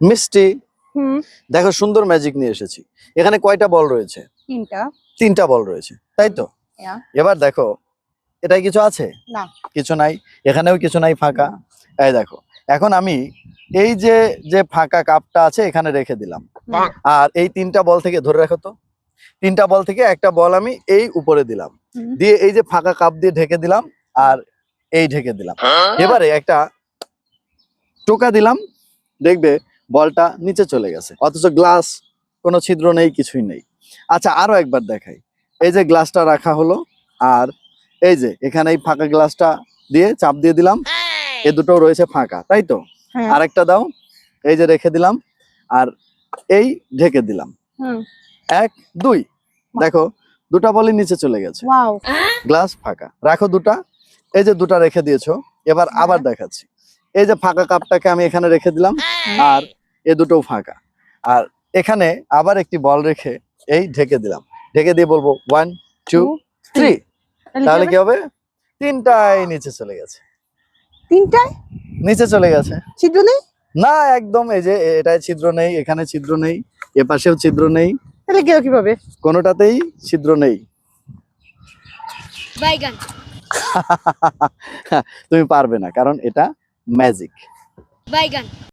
মিষ্টি। দেখো সুন্দর ম্যাজিক নিয়ে এসেছি। এখানে কয়টা বল রয়েছে? তিনটা। তিনটা বল রয়েছে তাই তো? এবার দেখো এটাই কিছু আছে? না। কিছু নাই। এখানেও কিছু নাই ফাঁকা। এই দেখো এখন আমি এই যে যে ফাঁকা কাপটা আছে এখানে রেখে দিলাম। আর এই তিনটা বল থেকে ধরে রাখো তো তিনটা বল থেকে একটা বল আমি এই উপরে দিলাম। দিয়ে এই যে ফাঁকা কাপ দিয়ে ঢেকে দিলাম আর এই ঢেকে দিলাম। এবারে একটা টোকা দিলাম দেখবে বলটা নিচে চলে গেছে। অথচ গ্লাস কোনো ছিদ্র নেই কিছুই নেই। আচ্ছা আরও একবার দেখাই। এই যে গ্লাসটা রাখা হলো আর এই যে এখানে এই ফাঁকা গ্লাসটা দিয়ে চাপ দিয়ে দিলাম। এ দুটো রয়েছে ফাঁকা তাই তো? হ্যাঁ। আরেকটা দাও। এই যে রেখে দিলাম আর এই ঢেকে দিলাম। এক দুই। দেখো দুটা বলই নিচে চলে গেছে। গ্লাস ফাঁকা। রাখো দুটা। এই যে দুটা রেখে দিয়েছ এবার হ্যাঁ। আবার দেখাচ্ছি। এই যে ফাঁকা কাপটাকে আমি এখানে রেখে দিলাম আর এ দুটো ফাঁকা। আর এখানে আবার একটি বল রেখে এই ঢেকে দিলাম। ঢেকে দিয়ে বলব ওয়ান টু থ্রি তাহলে কি হবে? তিনটাই নিচে চলে গেছে। তিনটায়? নিচে চলে গেছে। ছিদ্র নেই? না একদম এই যে এটায় ছিদ্র নেই এখানে ছিদ্র নেই এ পাশেও ছিদ্র নেই। তাহলে গেল কীভাবে? কোনোটাতেই ছিদ্র নেই। বাইগান। তুমি পারবে না কারণ এটা ম্যাজিক বাইগান।